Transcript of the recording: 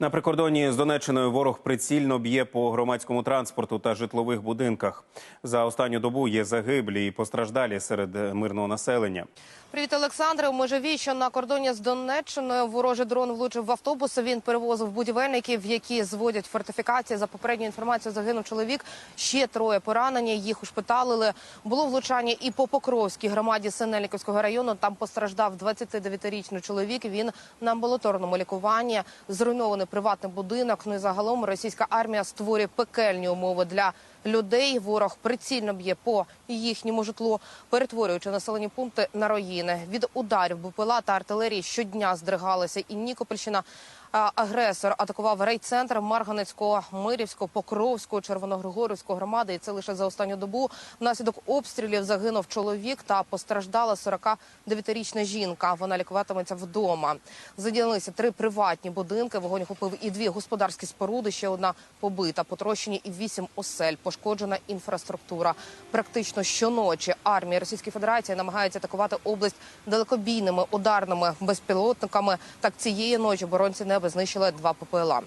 На прикордоні з Донеччиною ворог прицільно б'є по громадському транспорту та житлових будинках. За останню добу є загиблі і постраждалі серед мирного населення. Привіт, Олександре. У Межеві, що на кордоні з Донеччиною, ворожий дрон влучив в автобус. Він перевозив будівельників, які зводять фортифікації. За попередньою інформацією, загинув чоловік. Ще троє поранені. Їх ушпиталили. Було влучання і по Покровській громаді Синельниковського району. Там постраждав 29-річний чоловік. Він на амбулаторному лікуванні. Зруйнований приватний будинок. Ну і загалом російська армія створює пекельні умови для людей. Ворог прицільно б'є по їхньому житлу, перетворюючи населені пункти на руїни. Від ударів БПЛА та артилерії щодня здригалися і Нікопольщина. Агресор атакував райцентр Марганецького, Мирівського, Покровського, Червоногригорівського громади. І це лише за останню добу. Внаслідок обстрілів загинув чоловік та постраждала 49-річна жінка. Вона лікуватиметься вдома. Заділилися три приватні будинки. Вогонь охопив і дві господарські споруди. Ще одна побита, потрощені і вісім осель. Пошкоджена інфраструктура. Практично щоночі армія Російської Федерації намагається атакувати область далекобійними ударними безпілотниками. Так цієї ночі боронці неба знищили два ППЛА.